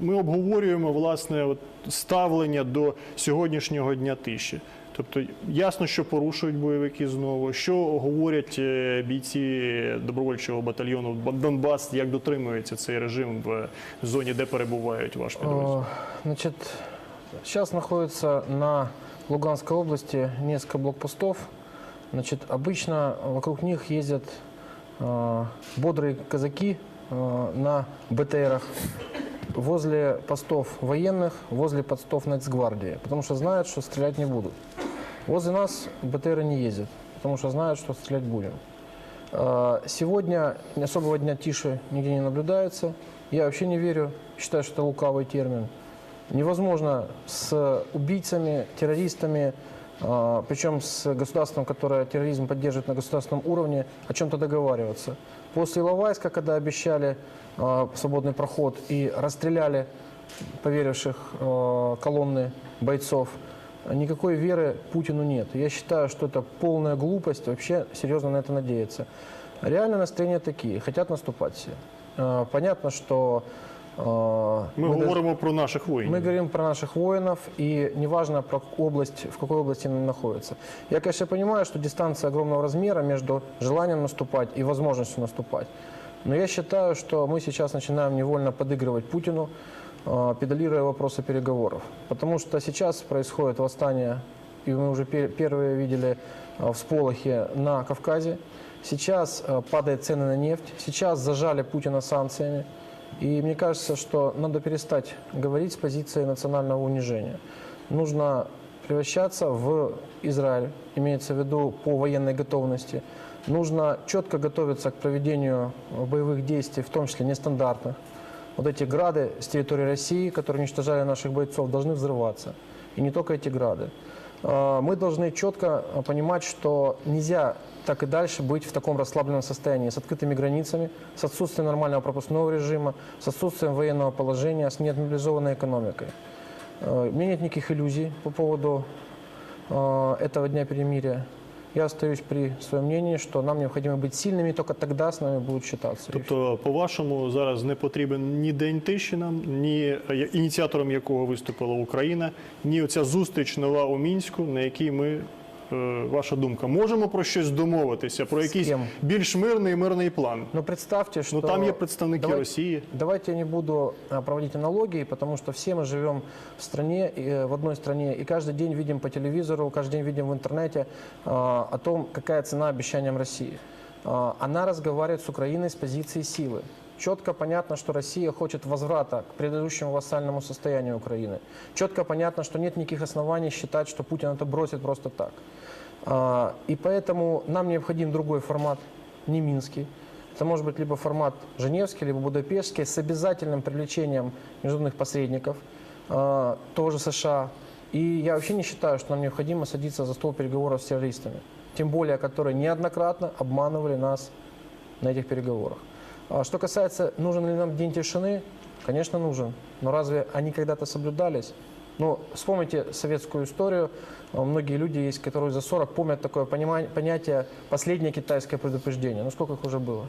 Ми обговорюємо власне от, ставлення до сьогоднішнього дня тиші. Тобто ясно, що порушують бойовики знову, що говорять е, бійці добровольчого батальйону Донбас, як дотримується цей режим в зоні, де перебувають ваш підрозділ. Э, Значит, сейчас находится на Луганской области несколько блокпостов. Значит, обычно вокруг них ездят э, бодрые казаки э, на БТРах Возле постов военных, возле постов Нацгвардии, потому что знают, что стрелять не будут. Возле нас БТРы не ездят, потому что знают, что стрелять будем. Э, Сегодня особого дня тише нигде не наблюдается. Я вообще не верю, считаю, что это лукавый термин. Невозможно с убийцами, террористами, причем с государством, которое терроризм поддерживает на государственном уровне, о чем-то договариваться. После Иловайска, когда обещали э, свободный проход и расстреляли поверивших э, колонны бойцов, никакой веры Путину нет. Я считаю, что это полная глупость вообще серьезно на это надеяться. Реально настроения такие, хотят наступать все. Понятно, что э, Ми мы даже- говоримо про наших воїнів. мы говорим про наших воинов, и неважно, про область, в какой области они находятся. Я, конечно, понимаю, что дистанция огромного размера между желанием наступать и возможностью наступать. Но я считаю, что мы сейчас начинаем невольно подыгрывать Путину, э, педалируя вопросы переговоров. Потому что сейчас происходит восстание, и мы уже пе- первые видели э, всполохи на Кавказе. Сейчас падают цены на нефть. Сейчас зажали Путина санкциями. И мне кажется, что надо перестать говорить с позиции национального унижения. Нужно превращаться в Израиль, имеется в виду по военной готовности. Нужно четко готовиться к проведению боевых действий, в том числе нестандартных. Вот эти грады с территории России, которые уничтожали наших бойцов, должны взрываться. И не только эти грады. Э, Мы должны четко э, понимать, что нельзя так и дальше быть в таком расслабленном состоянии, с открытыми границами, с отсутствием нормального пропускного режима, с отсутствием военного положения, с неотмобилизованной экономикой. Э, У меня нет никаких иллюзий по поводу э, этого дня перемирия. Я остаюсь при своєму мнении, що нам необхідно бути сильними, тільки тоді з нами будуть вважатися. Тобто, по-вашому, зараз не потрібен ні день тиші нам, ні е, ініціатором якого виступила Україна, ні оця зустріч нова у мінську, на якій ми. е, Ваша думка, можемо про щось домовитися, про З якийсь ким? більш мирний мирний план. Но представьте, что... Ну там є представники Давай- Росії. Давайте я не буду а, проводить аналогии, потому что все мы живем в стране, и, э, в одной стране, и каждый день видим по телевизору, каждый день видим в интернете а, о том, какая цена обещаниям России. А, Она разговаривает с Украиной с позиции силы. Четко понятно, что Россия хочет возврата к предыдущему вассальному состоянию Украины. Четко понятно, что нет никаких оснований считать, что Путин это бросит просто так. А, И поэтому нам необходим другой формат, не минский. Это может быть либо формат Женевский, либо Будапештский с обязательным привлечением международных посредников, э, тоже США. И я вообще не считаю, что нам необходимо садиться за стол переговоров с террористами. Тем более, которые неоднократно обманывали нас на этих переговорах. А Что касается, нужен ли нам день тишины, конечно, нужен. Но разве они когда-то соблюдались? Ну, вспомните советскую историю. А, Многие люди есть, которые за 40 помнят такое понимание, понятие «последнее китайское предупреждение». Ну, сколько их уже было?